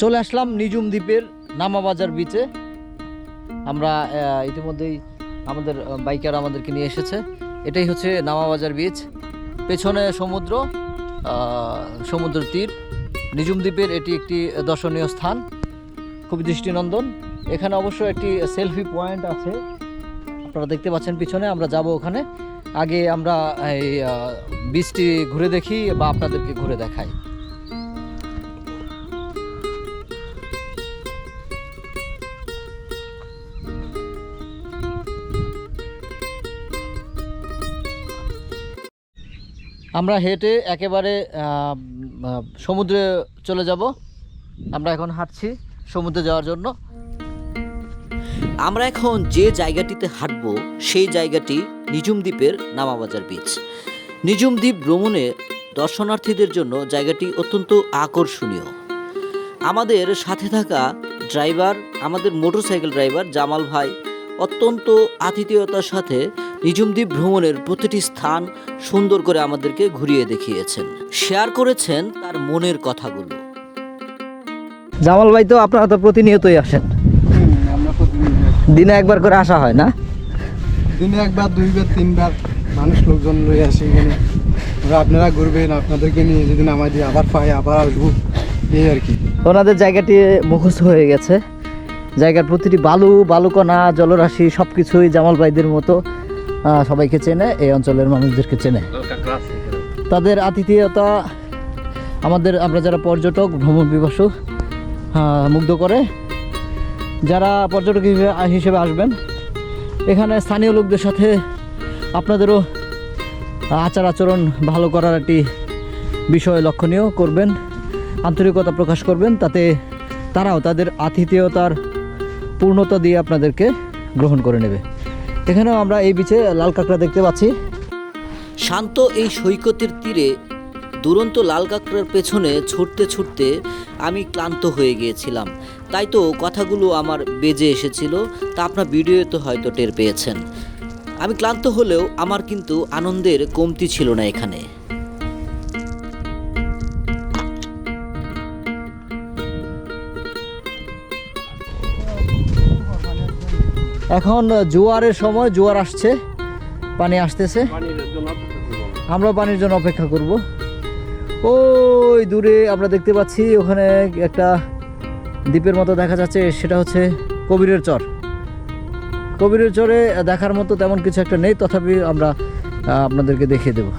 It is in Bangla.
চলে আসলাম নিজুম দ্বীপের নামাবাজার বিচে আমরা ইতিমধ্যেই আমাদের বাইকার আমাদেরকে নিয়ে এসেছে। এটাই হচ্ছে নামাবাজার বিচ পেছনে সমুদ্র সমুদ্র তীর। নিজুম দ্বীপের এটি একটি দর্শনীয় স্থান, খুবই দৃষ্টিনন্দন। এখানে অবশ্য একটি সেলফি পয়েন্ট আছে। আপনারা দেখতে পাচ্ছেন পিছনে, আমরা যাব ওখানে। আগে আমরা এই বীজটি ঘুরে দেখি বা আপনাদেরকে ঘুরে দেখাই। আমরা হেঁটে একেবারে সমুদ্রে চলে যাব। আমরা এখন হাঁটছি সমুদ্রে যাওয়ার জন্য। আমরা এখন যে জায়গাটিতে হাঁটব, সেই জায়গাটি নিজুম দ্বীপের নামাবাজার বিচ নিজুম দ্বীপ ভ্রমণে দর্শনার্থীদের জন্য জায়গাটি অত্যন্ত আকর্ষণীয়। আমাদের সাথে থাকা ড্রাইভার আমাদের মোটরসাইকেল ড্রাইভার জামাল ভাই অত্যন্ত আতিথেয়তার সাথে নিজুম দ্বীপ ভ্রমণের প্রতিটি স্থান সুন্দর করে আমাদেরকে ঘুরিয়ে দেখিয়েছেন। শেয়ার করেছেন তার মনের কথাগুলো। জামাল ভাই তো আপনারা তো প্রতিনিয়তই আসেন। দিনে একবার করে আসা হয় না? দিনে একবার দুইবার তিনবার মানুষ লোকজন লয়ে আসে এখানে। আপনারা ঘুরবেন আপনাদেরকে নিয়ে যেদিন আমার দিয়ে আবার পাই আবার আসব এই আর কি। ওনাদের জায়গাটি মুখস্থ হয়ে গেছে। জায়গার প্রতিটি বালু বালুকণা জলরাশি সব কিছুই জামাল ভাইদের মতো সবাইকে চেনে, এই অঞ্চলের মানুষদেরকে চেনে। তাদের আতিথেয়তা আমাদের, আমরা যারা পর্যটক, ভ্রমণ পিপাসু মুগ্ধ করে, যারা পর্যটক হিসেবে আসবেন, এখানে স্থানীয় লোকদের সাথে আপনাদেরও আচার আচরণ ভালো করার একটি বিষয় লক্ষণীয় করবেন, আন্তরিকতা প্রকাশ করবেন, তাতে তারাও তাদের আতিথেয়তার পূর্ণতা দিয়ে আপনাদেরকে গ্রহণ করে নেবে। এখানেও আমরা এই বিচে লাল কাঁকড়া দেখতে পাচ্ছি। শান্ত এই সৈকতের তীরে দুরন্ত লাল কাঁকড়ার পেছনে ছুটতে ছুটতে আমি ক্লান্ত হয়ে গিয়েছিলাম। তাই তো কথাগুলো আমার বেজে এসেছিল, তা আপনার ভিডিওতে হয়তো টের পেয়েছেন। আমি ক্লান্ত হলেও আমার কিন্তু আনন্দের কমতি ছিল না এখানে। এখন জোয়ারের সময়, জোয়ার আসছে, পানি আসতেছে। আমরা পানির জন্য অপেক্ষা করব। ওই দূরে আমরা দেখতে পাচ্ছি, ওখানে একটা দ্বীপের মতো দেখা যাচ্ছে, সেটা হচ্ছে কবিরের চর। কবিরের চরে দেখার মতো তেমন কিছু একটা নেই, তথাপি আমরা আপনাদেরকে দেখিয়ে দেবো।